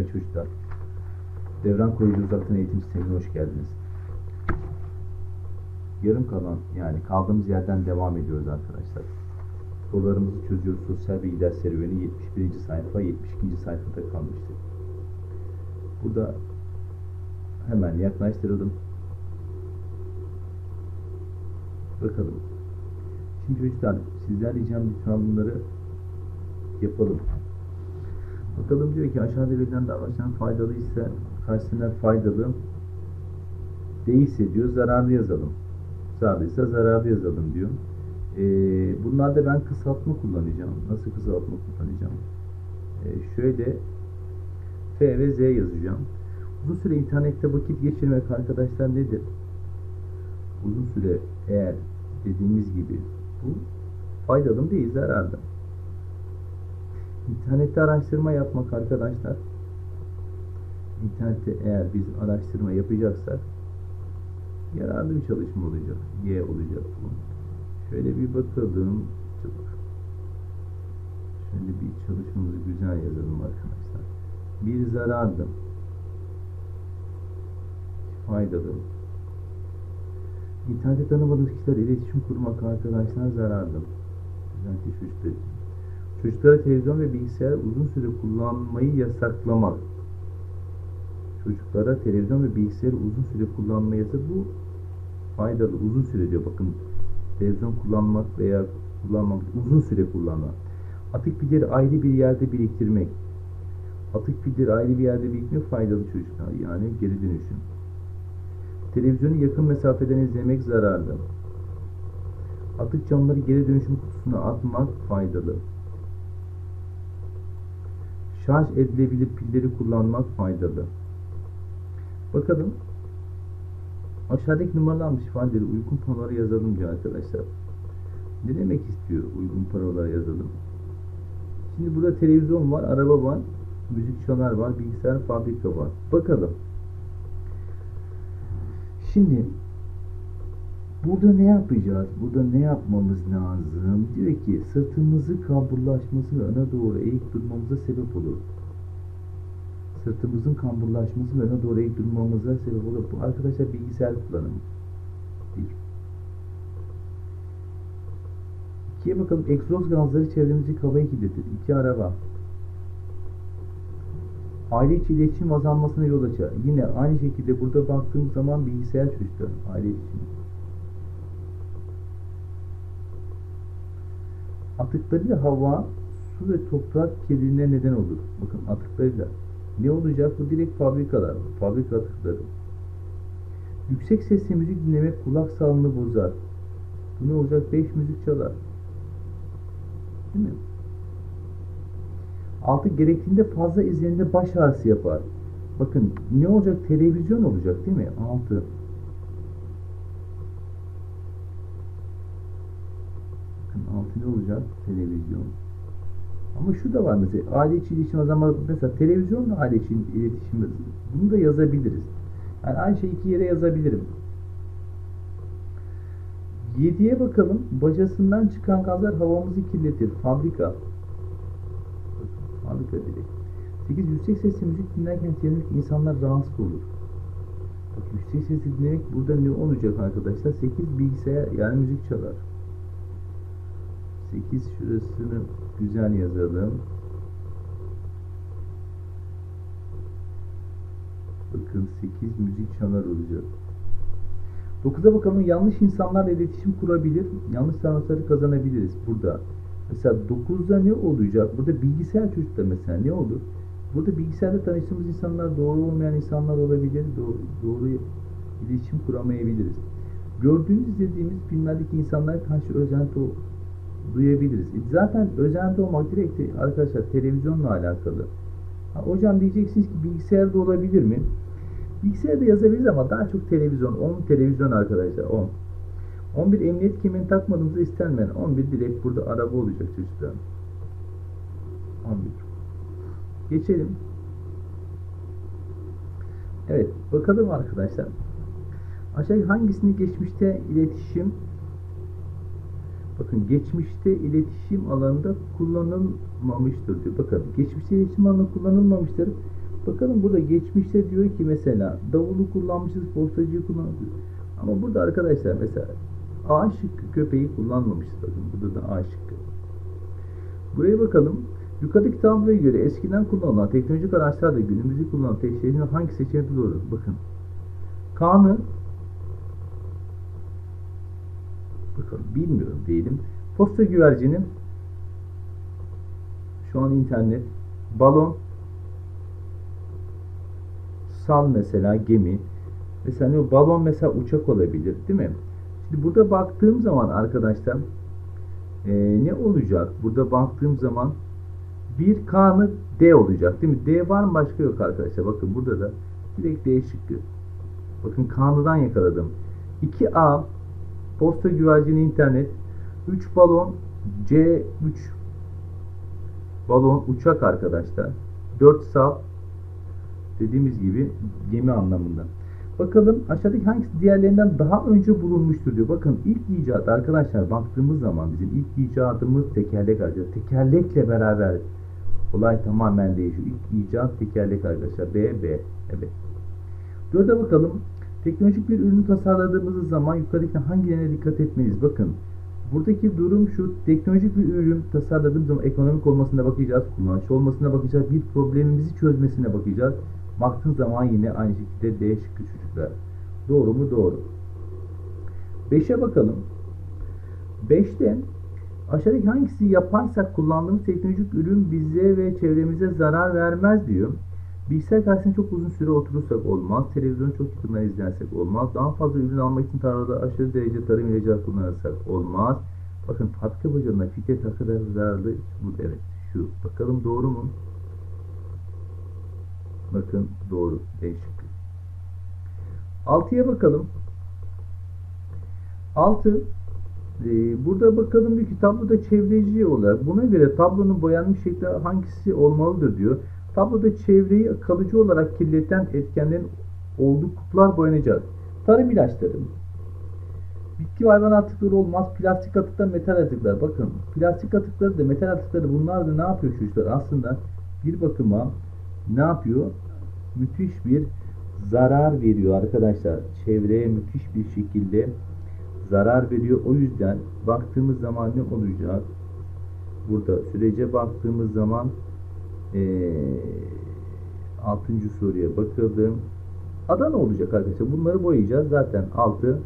Evet çocuklar. Devran Koruyucu Uzaktan Eğitim Sistemi'ne hoş geldiniz. Yarım kalan yani kaldığımız yerden devam ediyoruz arkadaşlar. Sorularımızı çözüyoruz. Sosyal bilgiler serüveni 71. sayfa 72. sayfada kalmıştık. Burada hemen yaklaştıralım. Bakalım. Şimdi çocuklar sizler diyeceğim lütfen bunları yapalım. Bakalım diyor ki aşağıda verilen davranışların faydalı ise karşısına faydalı değilse diyor zararlı yazalım. Zararlıysa zararlı yazalım diyor. Ee, bunlarda ben kısaltma kullanacağım. Nasıl kısaltma kullanacağım? Ee, şöyle F ve Z yazacağım. Uzun süre internette vakit geçirmek arkadaşlar nedir? Uzun süre eğer dediğimiz gibi bu faydalı değil zararlı. İnternette araştırma yapmak arkadaşlar. İnternette eğer biz araştırma yapacaksak yararlı bir çalışma olacak. Y olacak bu. Şöyle bir bakalım. Şöyle bir çalışmamızı güzel yazalım arkadaşlar. Bir zararlı. Faydalı. İnternette tanımadığımız kişiler iletişim kurmak arkadaşlar zararlı. Güzel teşvik Çocuklara televizyon ve bilgisayar uzun süre kullanmayı yasaklamak. Çocuklara televizyon ve bilgisayar uzun süre kullanmayı yasak. Bu faydalı. Uzun süre diyor. Bakın televizyon kullanmak veya kullanmak uzun süre kullanmak. Atık pilleri ayrı bir yerde biriktirmek. Atık pilleri ayrı bir yerde biriktirmek faydalı çocuklar. Yani geri dönüşüm. Televizyonu yakın mesafeden izlemek zararlı. Atık camları geri dönüşüm kutusuna atmak faydalı. Şarj edilebilir pilleri kullanmak faydalı. Bakalım. Aşağıdaki numaralanmış ifadeleri uygun panolara yazalım diyor arkadaşlar. Ne demek istiyor uygun panolara yazalım? Şimdi burada televizyon var, araba var, müzik çalar var, bilgisayar, fabrika var. Bakalım. Şimdi Burada ne yapacağız? Burada ne yapmamız lazım? Diyor ki sırtımızı kamburlaşması ve öne doğru eğik durmamıza sebep olur. Sırtımızın kamburlaşması ve öne doğru eğik durmamıza sebep olur. Bu arkadaşlar bilgisayar kullanımı. Bir. İkiye bakalım. Egzoz gazları çevremizi havaya kirletir. İki araba. Aile içi iletişim azalmasına yol açar. Yine aynı şekilde burada baktığım zaman bilgisayar çocuklar. Aile iletişimi. Atıklarıyla hava, su ve toprak kirliliğine neden olur. Bakın atıklarıyla. Ne olacak? Bu direkt fabrikalar. Fabrika atıkları. Yüksek sesle müzik dinlemek kulak sağlığını bozar. Bu ne olacak? 5 müzik çalar. Değil mi? Altı gerektiğinde fazla izleninde baş ağrısı yapar. Bakın ne olacak? Televizyon olacak değil mi? Altı. Altı ne olacak? Televizyon. Ama şu da var mesela aile içi iletişim zaman mesela televizyonla aile içi iletişim bunu da yazabiliriz. Yani aynı şeyi iki yere yazabilirim. 7'ye bakalım. Bacasından çıkan gazlar havamızı kirletir. Fabrika. Fabrika direkt. 8. Yüksek sesli müzik dinlerken çevremdeki insanlar rahatsız olur. Bak, yüksek sesli dinlemek burada ne olacak arkadaşlar? 8 bilgisayar yani müzik çalar. 8 şurasını güzel yazalım. Bakın 8 müzik çalar olacak. 9'a bakalım yanlış insanlarla iletişim kurabilir. Yanlış davranışları kazanabiliriz burada. Mesela 9'da ne olacak? Burada bilgisayar çocuklar mesela ne olur? Burada bilgisayarda tanıştığımız insanlar doğru olmayan insanlar olabilir. Doğru, doğru iletişim kuramayabiliriz. Gördüğümüz izlediğimiz filmlerdeki insanlara karşı özenti duyabiliriz. Zaten özenti olmak direkt arkadaşlar televizyonla alakalı. Ha, hocam diyeceksiniz ki bilgisayarda olabilir mi? Bilgisayarda yazabiliriz ama daha çok televizyon. 10 televizyon arkadaşlar 10. 11 emniyet kemerini takmadığımızda istenmeyen 11 direkt burada araba olacak çocuklar. 11. Geçelim. Evet bakalım arkadaşlar. Aşağı hangisini geçmişte iletişim Bakın geçmişte iletişim alanında kullanılmamıştır diyor. Bakın geçmişte iletişim alanında kullanılmamıştır. Bakalım burada geçmişte diyor ki mesela davulu kullanmışız, postacıyı kullanmışız. Ama burada arkadaşlar mesela A şıkkı köpeği kullanmamışız. Bakın burada da A şıkkı. Buraya bakalım. Yukarıdaki tabloya göre eskiden kullanılan teknolojik araçlarla günümüzde kullanılan teknolojinin hangi seçeneği doğru? Bakın. Kaan'ı bakalım bilmiyorum diyelim. Posta güvercinin şu an internet, balon, sal mesela gemi. Mesela ne, balon mesela uçak olabilir değil mi? Şimdi burada baktığım zaman arkadaşlar e, ne olacak? Burada baktığım zaman bir K'nı D olacak değil mi? D var mı? Başka yok arkadaşlar. Bakın burada da direkt D şıkkı. Bakın Kanı'dan yakaladım. 2A posta güvercini internet 3 balon C3 balon uçak arkadaşlar. 4 sal dediğimiz gibi gemi anlamında. Bakalım aşağıdaki hangisi diğerlerinden daha önce bulunmuştur diyor. Bakın ilk icat arkadaşlar baktığımız zaman bizim ilk icadımız tekerlek arkadaşlar. Tekerlekle beraber olay tamamen değişiyor. İlk icat tekerlek arkadaşlar. B, B. Evet. Dörde bakalım. Teknolojik bir ürünü tasarladığımız zaman yukarıdaki hangilerine dikkat etmeliyiz? Bakın. Buradaki durum şu. Teknolojik bir ürün tasarladığımız zaman ekonomik olmasına bakacağız. Kullanışlı olmasına bakacağız. Bir problemimizi çözmesine bakacağız. Baktığın zaman yine aynı şekilde D şıkkı. Doğru mu? Doğru. 5'e bakalım. 5'te aşağıdaki hangisi yaparsak kullandığımız teknolojik ürün bize ve çevremize zarar vermez diyor. Bilgisayar karşısında çok uzun süre oturursak olmaz. Televizyonu çok yakından izlersek olmaz. Daha fazla ürün almak için tarlada aşırı derece tarım ilacı kullanırsak olmaz. Bakın fabrika bacanına fikret kadar zararlı. Bu evet şu. Bakalım doğru mu? Bakın doğru. Değişik. 6'ya bakalım. 6 ee, burada bakalım diyor ki tabloda çevreci olarak buna göre tablonun boyanmış şekli hangisi olmalıdır diyor. Tabloda çevreyi kalıcı olarak kirleten etkenlerin olduğu kutular boyanacak. Tarım ilaçları. Bitki ve hayvan atıkları olmaz. Plastik atıklar, metal atıklar. Bakın plastik atıkları da metal atıkları bunlar da ne yapıyor çocuklar? Aslında bir bakıma ne yapıyor? Müthiş bir zarar veriyor arkadaşlar. Çevreye müthiş bir şekilde zarar veriyor. O yüzden baktığımız zaman ne olacak? Burada sürece baktığımız zaman ee, 6. soruya bakıldım. Adana olacak arkadaşlar. Bunları boyayacağız. Zaten 6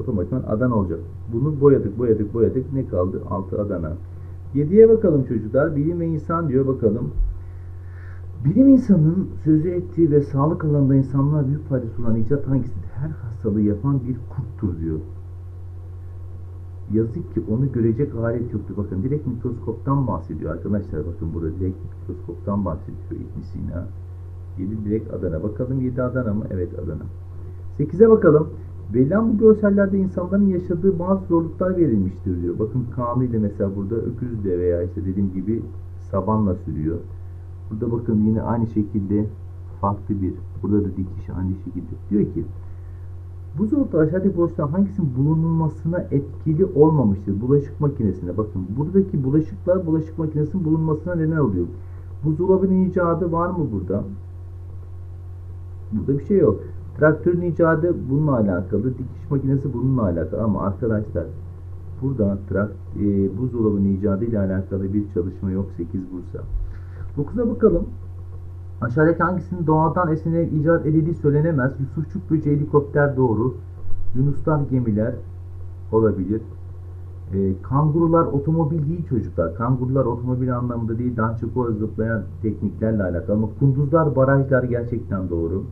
otomatikman Adana olacak. Bunu boyadık, boyadık, boyadık. Ne kaldı? 6 Adana. 7'ye bakalım çocuklar. Bilim ve insan diyor bakalım. Bilim insanının sözü ettiği ve sağlık alanında insanlığa büyük faydası olan icat hangisidir? Her hastalığı yapan bir kurttur diyor. Yazık ki onu görecek alet yoktu. Bakın direkt mikroskoptan bahsediyor arkadaşlar. Bakın burada direkt mikroskoptan bahsediyor İbn Sina. 7 direkt Adana. Bakalım 7 Adana mı? Evet Adana. 8'e bakalım. Verilen bu görsellerde insanların yaşadığı bazı zorluklar verilmiştir diyor. Bakın Kaan'ı ile mesela burada öküzle veya işte dediğim gibi sabanla sürüyor. Burada bakın yine aynı şekilde farklı bir. Burada da dikiş aynı şekilde. Diyor ki bu zorlukta aşağıdaki bulaşıklar hangisinin bulunmasına etkili olmamıştır? Bulaşık makinesine bakın. Buradaki bulaşıklar bulaşık makinesinin bulunmasına neden oluyor. Buzdolabının icadı var mı burada? Burada bir şey yok. Traktörün icadı bununla alakalı. Dikiş makinesi bununla alakalı. Ama arkadaşlar burada trak, e, buzdolabının icadı ile alakalı bir çalışma yok. 8 Bursa. 9'a bakalım. Aşağıdaki hangisinin doğadan esinlenerek icat edildiği söylenemez. Yusufçuk böceği helikopter doğru. Yunuslar gemiler olabilir. E, kangurular otomobil değil çocuklar. Kangurular otomobil anlamında değil. Daha çok o zıplayan tekniklerle alakalı. Ama kunduzlar barajlar gerçekten doğru.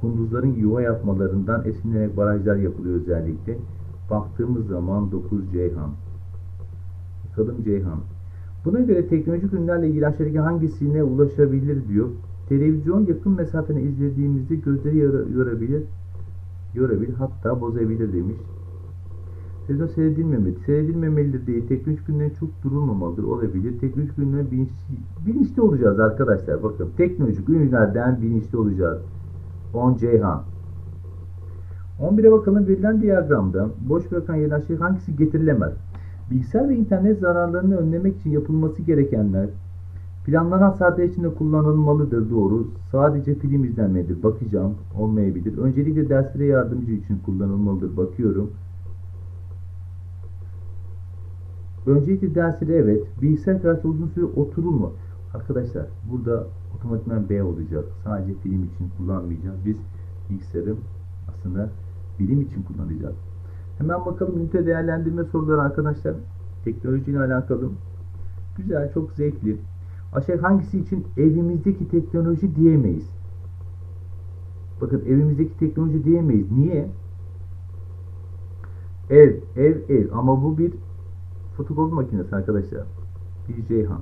Kunduzların yuva yapmalarından esinlenerek barajlar yapılıyor özellikle. Baktığımız zaman 9 Ceyhan. Bakalım Ceyhan. Buna göre teknolojik ürünlerle ilgili aşağıdaki hangisine ulaşabilir diyor. Televizyon yakın mesafeni izlediğimizde gözleri yorabilir, yorabilir hatta bozabilir demiş. Televizyon seyredilmemeli. Seyredilmemelidir değil. Teknolojik ürünlerin çok durulmamalıdır. Olabilir. Teknolojik ürünler bilinçli, bilinçli olacağız arkadaşlar. Bakın teknolojik ürünlerden bilinçli olacağız. 10 Ceyhan. 11'e bakalım verilen diyagramda boş bırakan yerler şey hangisi getirilemez? Bilgisayar ve internet zararlarını önlemek için yapılması gerekenler Planlanan saatler içinde kullanılmalıdır doğru. Sadece film izlenmedir. Bakacağım. Olmayabilir. Öncelikle derslere yardımcı için kullanılmalıdır. Bakıyorum. Öncelikle derslere evet. Bilgisayar karşısında uzun süre oturulma. Arkadaşlar burada otomatikman B olacak. Sadece film için kullanmayacağız. Biz bilgisayarı aslında bilim için kullanacağız. Hemen bakalım ünite değerlendirme soruları arkadaşlar. Teknolojiyle alakalı. Güzel, çok zevkli. Aşağı hangisi için evimizdeki teknoloji diyemeyiz? Bakın evimizdeki teknoloji diyemeyiz. Niye? Ev, ev, ev. Ama bu bir fotokopi makinesi arkadaşlar. Bir Ceyhan.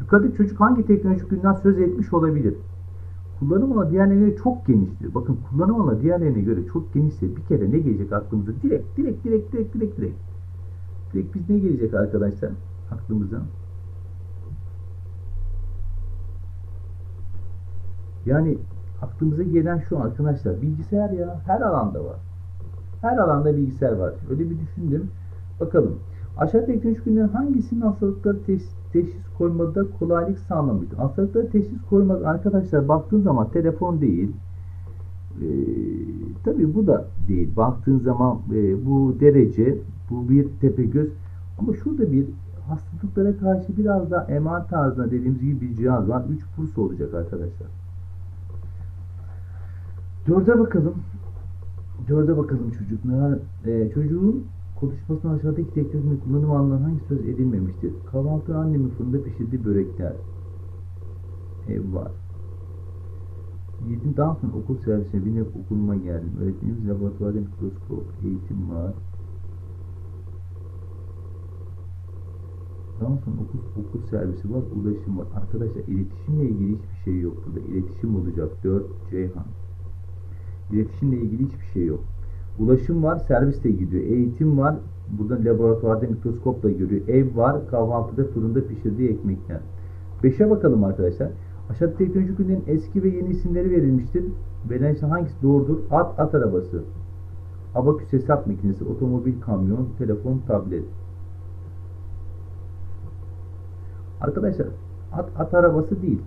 Yukarıdaki çocuk hangi teknolojik günden söz etmiş olabilir? Kullanım alanı diğerlerine göre çok geniştir. Bakın kullanım alanı diğerlerine göre çok genişse bir kere ne gelecek aklımıza? Direkt, direkt, direkt, direkt, direkt, direkt. Direkt biz ne gelecek arkadaşlar aklımıza? Yani aklımıza gelen şu arkadaşlar bilgisayar ya her alanda var. Her alanda bilgisayar var. Öyle bir düşündüm. Bakalım. Aşağı teknolojik ürünlerin hangisinin hastalıkları teşhis, koymada kolaylık sağlamıştır? Hastalıkları teşhis koymak arkadaşlar baktığın zaman telefon değil. Ee, tabii bu da değil. Baktığın zaman e, bu derece, bu bir tepegöz. Ama şurada bir hastalıklara karşı biraz daha MR tarzında dediğimiz gibi bir cihaz var. 3 purs olacak arkadaşlar. Dörde bakalım. Dörde bakalım çocuklar. Ee, çocuğun konuşmasında aşağıdaki teknolojinin kullanım alanından hangi söz edilmemiştir? Kahvaltı annemin fırında pişirdiği börekler. Ev var. Yedim daha sonra okul servisine binip okuluma geldim. Öğretmenimiz laboratuvarda mikroskop, eğitim var. Daha sonra okul, okul servisi var, ulaşım var. Arkadaşlar iletişimle ilgili hiçbir şey yok burada. İletişim olacak. 4 Ceyhan. İletişimle ilgili hiçbir şey yok. Ulaşım var, servisle gidiyor. Eğitim var, burada laboratuvarda mikroskopla görüyor. Ev var, kahvaltıda fırında pişirdiği ekmekler. 5'e bakalım arkadaşlar. Aşağıda teknolojik ürünlerin eski ve yeni isimleri verilmiştir. Verilen hangisi doğrudur? At, at arabası. Abaküs hesap makinesi, otomobil, kamyon, telefon, tablet. Arkadaşlar at, at arabası değil.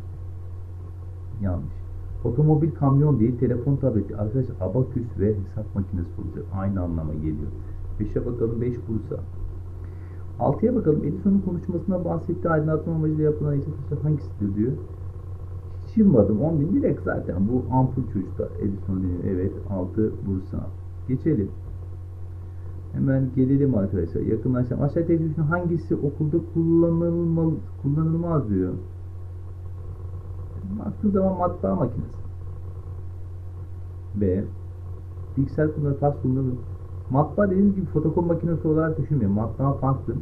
Yanlış. Otomobil, kamyon değil, telefon tableti. Arkadaşlar abaküs ve hesap makinesi olacak. Aynı anlama geliyor. 5'e bakalım 5 Bursa. 6'ya bakalım Edison'un konuşmasında bahsettiği aydınlatma amacıyla yapılan istatistikler hangisidir diyor. Hiç yılmadım. 10 bin direkt zaten. Bu ampul çocuklar. Edison diyor. Evet. 6 Bursa. Geçelim. Hemen gelelim arkadaşlar. Yakınlaşalım. Aşağı teknolojinin hangisi okulda kullanılmalı, kullanılmaz diyor. Baktığı zaman matbaa makinesi. B. Bilgisayar kullanılır, fax kullanılır. Matbaa dediğimiz gibi fotokopi makinesi olarak düşünmeyin. Matbaa farklı.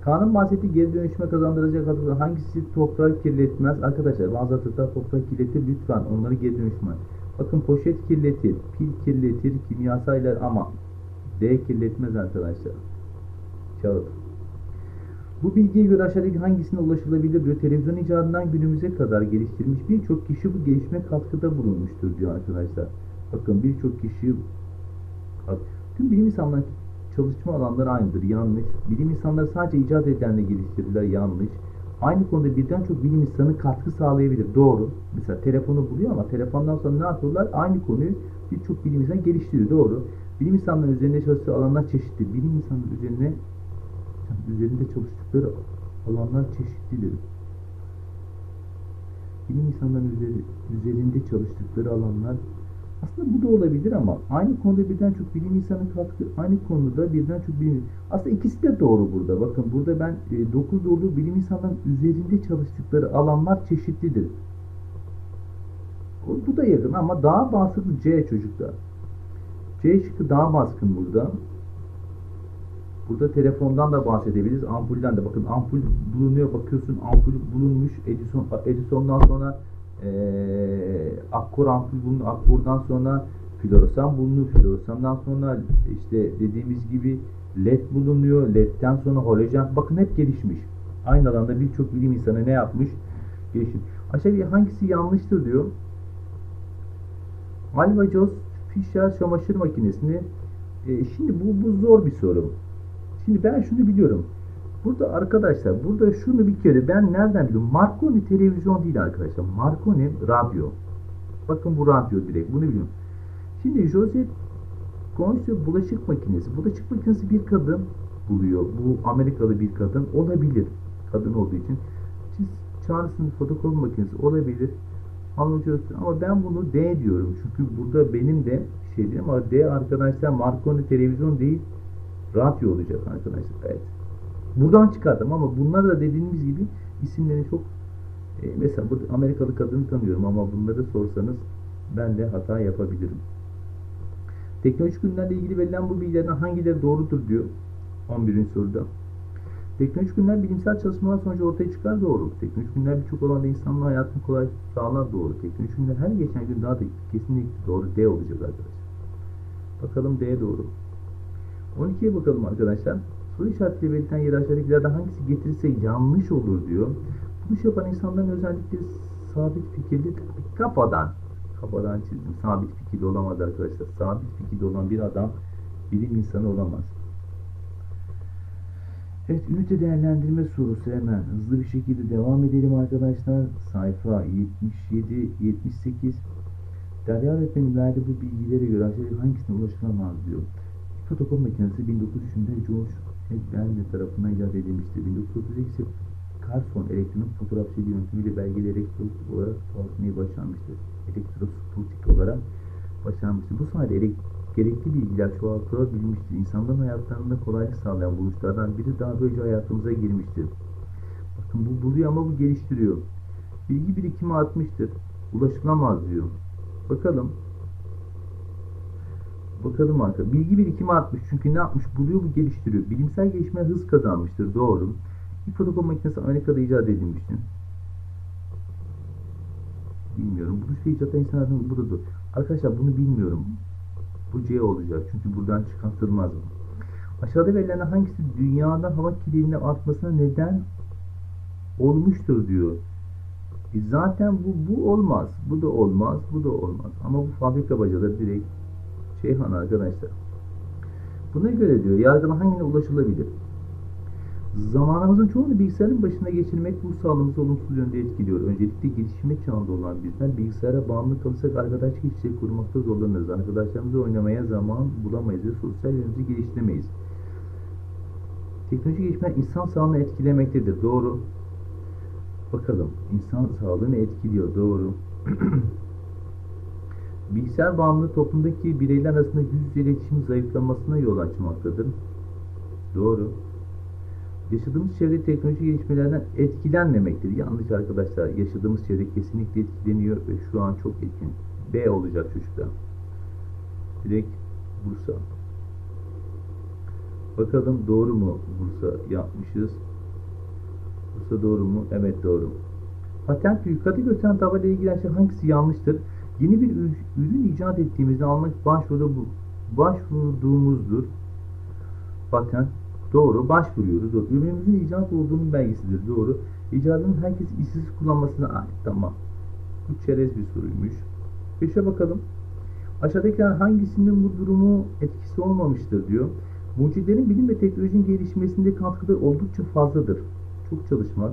Kanun bahsettiği geri dönüşüme kazandıracak atıklar hangisi toprağı kirletmez? Arkadaşlar bazı atıklar toprağı kirletir. Lütfen onları geri dönüşme. Bakın poşet kirletir, pil kirletir, kimyasaller ama D kirletmez arkadaşlar. Kağıt. Bu bilgiye göre aşağıdaki hangisine ulaşılabilir diyor. Televizyon icadından günümüze kadar geliştirilmiş birçok kişi bu gelişme katkıda bulunmuştur diyor arkadaşlar. Bakın birçok kişi tüm bilim insanları çalışma alanları aynıdır. Yanlış. Bilim insanları sadece icat edenle geliştirdiler. Yanlış. Aynı konuda birden çok bilim insanı katkı sağlayabilir. Doğru. Mesela telefonu buluyor ama telefondan sonra ne yapıyorlar? Aynı konuyu birçok bilim insanı geliştiriyor. Doğru. Bilim insanları üzerinde çalıştığı alanlar çeşitli. Bilim insanları üzerine üzerinde çalıştıkları alanlar çeşitlidir. Bilim insanların üzerinde çalıştıkları alanlar aslında bu da olabilir ama aynı konuda birden çok bilim insanı katkı, aynı konuda birden çok bilim Aslında ikisi de doğru burada. Bakın burada ben 9 e, doğru bilim insanların üzerinde çalıştıkları alanlar çeşitlidir. Bu da yakın ama daha baskın C çocuklar. C şıkkı daha baskın burada. Burada telefondan da bahsedebiliriz. Ampulden de. Bakın ampul bulunuyor. Bakıyorsun ampul bulunmuş. Edison, Edison'dan sonra ee, akkor ampul bulundu. Akkordan sonra floresan bulunuyor. Floresandan sonra işte dediğimiz gibi led bulunuyor. Led'den sonra halojen. Bakın hep gelişmiş. Aynı alanda birçok bilim insanı ne yapmış? Gelişmiş. Aşağıya hangisi yanlıştır diyor. Alva Joss Fischer çamaşır makinesini e, şimdi bu, bu zor bir soru. Şimdi ben şunu biliyorum. Burada arkadaşlar burada şunu bir kere ben nereden biliyorum? Marconi televizyon değil arkadaşlar. Marconi radyo. Bakın bu radyo direkt. Bunu biliyorum. Şimdi Joseph Concho bulaşık makinesi. Bulaşık makinesi bir kadın buluyor. Bu Amerikalı bir kadın olabilir. Kadın olduğu için. Siz Charles'ın fotokopi makinesi olabilir. Anlatıyorsun ama ben bunu D diyorum. Çünkü burada benim de şey diyeyim ama D arkadaşlar Marconi televizyon değil radyo olacak arkadaşlar. Evet. Buradan çıkardım ama bunlar da dediğimiz gibi isimlerini çok e, mesela bu Amerikalı kadını tanıyorum ama bunları sorsanız ben de hata yapabilirim. Teknolojik ürünlerle ilgili verilen bu bilgilerden hangileri doğrudur diyor 11. soruda. Teknolojik ürünler bilimsel çalışmalar sonucu ortaya çıkar doğru. Teknolojik ürünler birçok alanda insanın hayatını kolay sağlar doğru. Teknolojik ürünler her geçen gün daha da kesinlikle doğru D olacak arkadaşlar. Bakalım D doğru. 12'ye bakalım arkadaşlar. Soru işaretiyle belirten yeri aşağıdakilerden hangisi getirirse yanlış olur diyor. Bunu iş yapan insanların özellikleri sabit fikirli kafadan kafadan çizdim. Sabit fikirli olamaz arkadaşlar. Sabit fikirli olan bir adam bilim insanı olamaz. Evet, ünite değerlendirme sorusu hemen hızlı bir şekilde devam edelim arkadaşlar. Sayfa 77-78. Derya öğretmenin verdiği bu bilgilere göre aşağıdaki hangisine ulaşılamaz diyor. Fotokopi makinesi 1903'ünde George Bernde tarafından icat edilmiştir. 1938'de Carson elektronik fotoğrafçılığı yöntemiyle belgeleri elektronik olarak çoğaltmayı başarmıştır. Elektrosputik olarak başarmıştır. Bu sayede elektrik gerekli bilgiler çoğaltılabilmiştir. İnsanların hayatlarında kolaylık sağlayan buluşlardan biri daha böylece hayatımıza girmiştir. Bakın bu buluyor ama bu geliştiriyor. Bilgi birikimi artmıştır. Ulaşılamaz diyor. Bakalım. Bakalım arka. Bilgi birikimi artmış. Çünkü ne yapmış? Buluyor bu geliştiriyor. Bilimsel gelişme hız kazanmıştır. Doğru. İlk fotokopi makinesi Amerika'da icat edilmiştir. Bilmiyorum. Bu şey icat insanların burada dur. Arkadaşlar bunu bilmiyorum. Bu C olacak. Çünkü buradan çıkartılmaz mı? Aşağıda verilen hangisi dünyada hava kirliliğinin artmasına neden olmuştur diyor. E zaten bu, bu olmaz. Bu da olmaz. Bu da olmaz. Ama bu fabrika bacaları direkt Şeyhan arkadaşlar. Buna göre diyor yargının hangine ulaşılabilir? Zamanımızın çoğunu bilgisayarın başına geçirmek bu sağlığımızı olumsuz yönde etkiliyor. Öncelikle gelişme çağında olan bizler bilgisayara bağımlı kalırsak arkadaşlık ilişkileri kurmakta zorlanırız. Arkadaşlarımızla oynamaya zaman bulamayız ve sosyal yönümüzü geliştiremeyiz. Teknolojik gelişmeler insan sağlığını etkilemektedir. Doğru. Bakalım. insan sağlığını etkiliyor. Doğru. Bilgisayar bağımlılığı toplumdaki bireyler arasında yüz yüze iletişim zayıflamasına yol açmaktadır. Doğru. Yaşadığımız çevre teknolojik gelişmelerden etkilenmemektir. Yanlış arkadaşlar. Yaşadığımız çevre kesinlikle etkileniyor ve şu an çok etkin. B olacak çocuklar. Direkt Bursa. Bakalım doğru mu Bursa yapmışız. Bursa doğru mu? Evet doğru. Patent yukarıda gösteren tabela ilgilen şey hangisi yanlıştır? Yeni bir ürün icat ettiğimizde almak başvuruda bu başvurduğumuzdur. Patent Doğru. Başvuruyoruz. Doğru. Ürünümüzün icat olduğunun belgesidir. Doğru. İcadın herkes işsiz kullanmasına ait. Tamam. Bu çerez bir soruymuş. Beşe bakalım. Aşağıdakiler hangisinin bu durumu etkisi olmamıştır diyor. Mucitlerin bilim ve teknolojinin gelişmesinde katkıları oldukça fazladır. Çok çalışmak.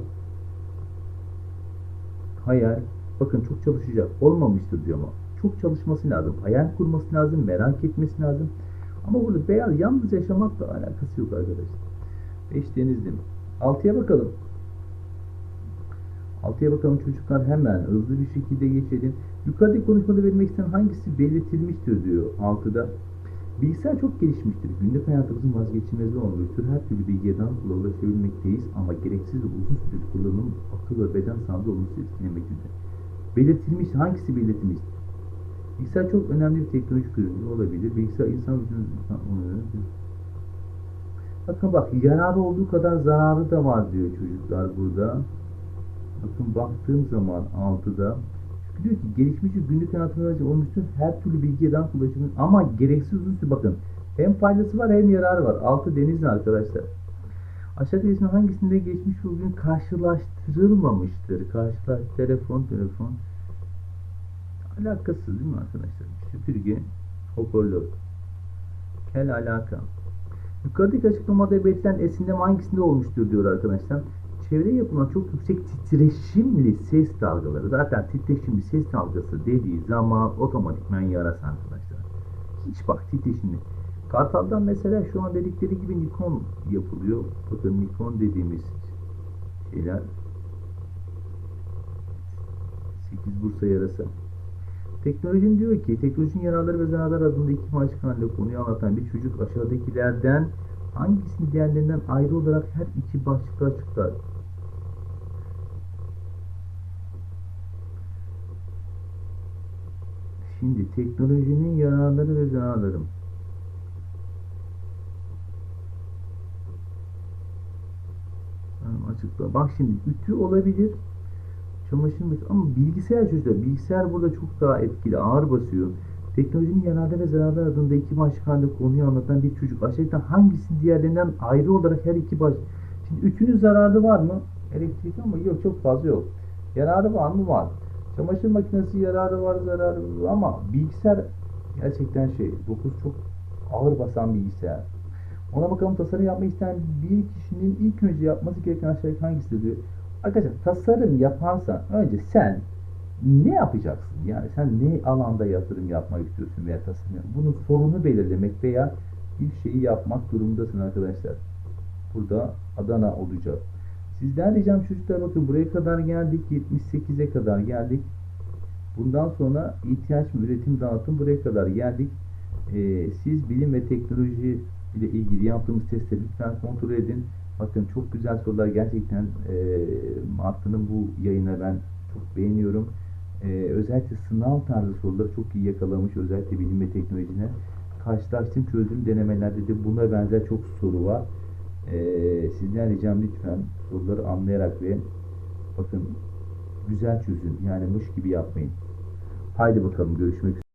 Hayal. Bakın çok çalışacak. Olmamıştır diyor ama. Çok çalışması lazım. Hayal kurması lazım. Merak etmesi lazım. Ama burada beyaz yalnız yaşamakla alakası yok arkadaşlar. 5 denizli. 6'ya bakalım. 6'ya bakalım çocuklar hemen hızlı bir şekilde geçelim. Yukarıdaki konuşmada vermek istenen hangisi belirtilmiştir diyor 6'da. Bilgisayar çok gelişmiştir. Günlük hayatımızın vazgeçilmezi olmuştur. Her türlü bilgiye daha ulaşabilmekteyiz ama gereksiz ve uzun süreli kullanım akıl ve beden sağlığı olumsuz etkilemektedir. Belirtilmiş hangisi belirtilmiş? Bilgisayar çok önemli bir teknolojik ürün olabilir. Bilgisayar insan Bakın bak yararı olduğu kadar zararı da var diyor çocuklar burada. Bakın baktığım zaman altıda diyor ki gelişmiş günlük hayatımızda olmuştur her türlü bilgiye daha ulaşımı ama gereksiz uzun bakın hem faydası var hem yararı var. Altı denizli arkadaşlar. Aşağıda resimde hangisinde geçmiş bugün karşılaştırılmamıştır? Karşılaş telefon telefon Alakasız değil mi arkadaşlar? Süpürge, hoparlör, kel alaka. Yukarıdaki açıklamada belirtilen esinleme hangisinde olmuştur diyor arkadaşlar. Çevreye yapılan çok yüksek titreşimli ses dalgaları. Zaten titreşimli ses dalgası dediği zaman otomatikman yarasa arkadaşlar. Hiç bak titreşimli. Kartal'dan mesela şu an dedikleri gibi Nikon yapılıyor. Bakın Nikon dediğimiz şeyler 8 Bursa yarası. Teknolojinin diyor ki teknolojinin yararları ve zararları adında iki halinde konuyu anlatan bir çocuk aşağıdakilerden hangisini diğerlerinden ayrı olarak her iki başlıkta açıklar? Şimdi teknolojinin yararları ve zararları. Tamam, açıkla. Bak şimdi ütü olabilir. Çamaşır makinesi ama bilgisayar çocuklar. Bilgisayar burada çok daha etkili, ağır basıyor. Teknolojinin yararları ve zararları adında iki başlık halinde konuyu anlatan bir çocuk. Aşağıda hangisi diğerlerinden ayrı olarak her iki baş... Şimdi ütünün zararı var mı? Elektrik ama yok çok fazla yok. Yararı var mı? Var. Çamaşır makinesi yararı var, zararı var ama bilgisayar gerçekten şey, 9 çok ağır basan bilgisayar. Ona bakalım tasarım yapmayı isteyen bir kişinin ilk önce yapması gereken aşağıdaki hangisidir diyor. Arkadaşlar tasarım yaparsan önce sen ne yapacaksın? Yani sen ne alanda yatırım yapmak istiyorsun veya tasarım yap- Bunun sorunu belirlemek veya bir şeyi yapmak durumundasın arkadaşlar. Burada Adana olacak. Sizden ricam çocuklar bakın buraya kadar geldik. 78'e kadar geldik. Bundan sonra ihtiyaç üretim dağıtım buraya kadar geldik. Ee, siz bilim ve teknoloji ile ilgili yaptığımız testleri lütfen kontrol edin. Bakın çok güzel sorular gerçekten e, Martı'nın bu yayına ben çok beğeniyorum. E, özellikle sınav tarzı soruları çok iyi yakalamış. Özellikle bilim ve teknolojine. Karşılaştığım çözdüğüm denemelerde de buna benzer çok soru var. E, sizden ricam lütfen soruları anlayarak ve bakın güzel çözün. Yani mış gibi yapmayın. Haydi bakalım görüşmek üzere.